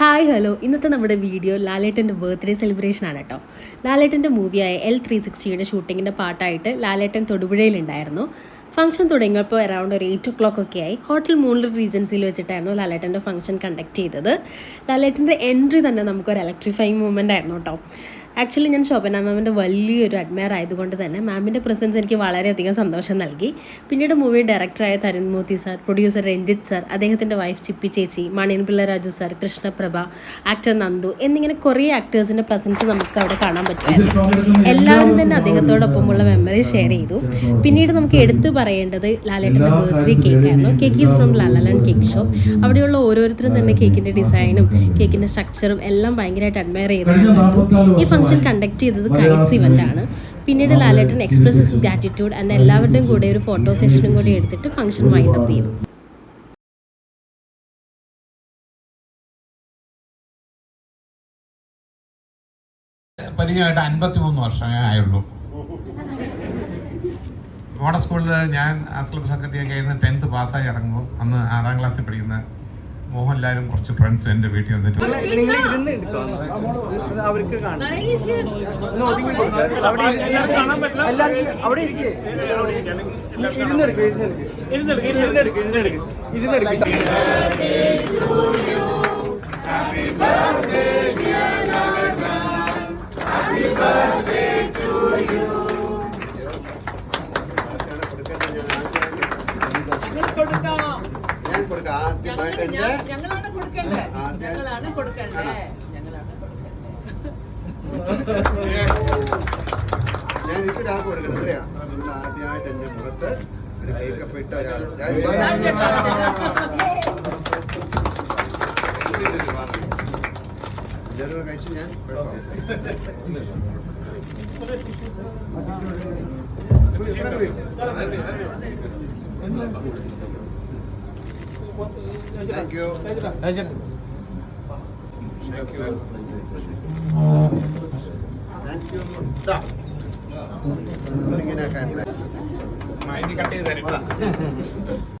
Hi hello. ഇന്നത്തെ നമ്മുടെ video ലാലേട്ടന്റെ ബർത്ത്ഡേ സെലിബ്രേഷൻ ആണ് കേട്ടോ. ലാലേട്ടന്റെ മൂവിയായ എൽ ത്രീ സിക്സ്റ്റിയുടെ ഷൂട്ടിങ്ങിന്റെ പാട്ടായിട്ട് ലാലേട്ടൻ തൊടുപുഴയിലുണ്ടായിരുന്നു. ഫംഗ്ഷൻ തുടങ്ങിയപ്പോൾ അറൗണ്ട് ഒരു എയ്റ്റ് ഒ ക്ലോക്ക് ഒക്കെ ആയി. ഹോട്ടൽ മൂൺലർ റീജൻസിയിൽ വെച്ചിട്ടായിരുന്നു ലാലേട്ടന്റെ ഫംഗ്ഷൻ കണ്ടക്ട് ചെയ്തത്. ലാലേട്ടന്റെ എൻട്രി തന്നെ നമുക്കൊരു ഇലക്ട്രിഫൈങ് മൂവ്മെന്റ് ആയിരുന്നു കേട്ടോ. ആക്ച്വലി ഞാൻ ശോഭന മാമിന്റെ വലിയൊരു അഡ്മയർ ആയതുകൊണ്ട് തന്നെ മാമിന്റെ പ്രസൻസ് എനിക്ക് വളരെയധികം സന്തോഷം നൽകി. പിന്നീട് മൂവി ഡയറക്ടറായ Tharun Moorthy sir producer Ranjith sir അദ്ദേഹത്തിന്റെ വൈഫ് ചിപ്പി ചേച്ചി മണിയൻ പിള്ള രാജു സാർ കൃഷ്ണപ്രഭ ആക്ടർ നന്ദു എന്നിങ്ങനെ കുറേ ആക്ടേഴ്സിന്റെ പ്രസൻസ് നമുക്ക് അവിടെ കാണാൻ പറ്റുമായിരുന്നു. എല്ലാവരും തന്നെ അദ്ദേഹത്തോടൊപ്പമുള്ള മെമ്മറി ഷെയർ ചെയ്തു. പിന്നീട് നമുക്ക് എടുത്തു പറയേണ്ടത് ലാലേട്ടന്റെ ബർത്ത്ഡേ കേക്ക് ആയിരുന്നു. കേക്ക് ഈസ് ഫ്രം ലാലലൻ കേക്ക് ഷോപ്പ് അവിടെയുള്ള ഓരോരുത്തരും തന്നെ കേക്കിന്റെ ഡിസൈനും കേക്കിന്റെ സ്ട്രക്ചറും എല്ലാം ഭയങ്കരമായിട്ട് അഡ്മയർ ചെയ്തു. ഈ ഫംഗ്ഷൻ കണ്ടക്ട് ചെയ്തത് കൈറ്റ്സ് ഇവന്റ് ആണ്. പിന്നീട് ലാലേട്ടൻ എക്സ്പ്രസ് ഗ്രാറ്റിറ്റ്യൂഡ് ആൻഡ് എല്ലാവരുടെയും കൂടെ ഒരു ഫോട്ടോ സെഷനും കൂടി എടുത്തിട്ട് ഫംഗ്ഷൻ വൈൻഡ് അപ്പ് ചെയ്തു. പരിചയമായിട്ട് അൻപത്തി മൂന്ന് വർഷമേ ആയുള്ളൂ മോഡൽ സ്കൂളിൽ ഞാൻ അസ്ലബ് സെക്രട്ടറിയൊക്കെ ആയിരുന്നു ടെൻത്ത് പാസ്സായി ഇറങ്ങുമ്പോൾ അന്ന് ആറാം ക്ലാസ്സിൽ പഠിക്കുന്ന മോഹൻലാലും കുറച്ച് ഫ്രണ്ട്സ് എന്റെ വീട്ടിൽ വന്നിട്ട് നിങ്ങൾ ഇരുന്ന് എടുക്കാം അവർക്ക് കൊടുക്കാം. അവിടെ ഞാൻ കൊടുക്കാം. ആദ്യമായിട്ട് എന്റെ ഞങ്ങളാണ് കൊടുക്കണ്ടേ ആദ്യം- ഞങ്ങളാണ് കൊടുക്കണ്ടേ ഞങ്ങളാണ് ഞാൻ എനിക്ക് ഒരാൾ കൊടുക്കണം. അറിയാം ഇന്ന് ആദ്യമായിട്ട് എന്റെ മുഖത്ത് ഒരു മേക്കപ്പ് ഇട്ട ഒരാൾ ചേട്ടാ. കഴിച്ച് ഞാൻ എത്ര പോയി? Thank you. Thank you. Thank you. ദാ. ഇങ്ങനെ കട്ട് ചെയ്ത് തരും.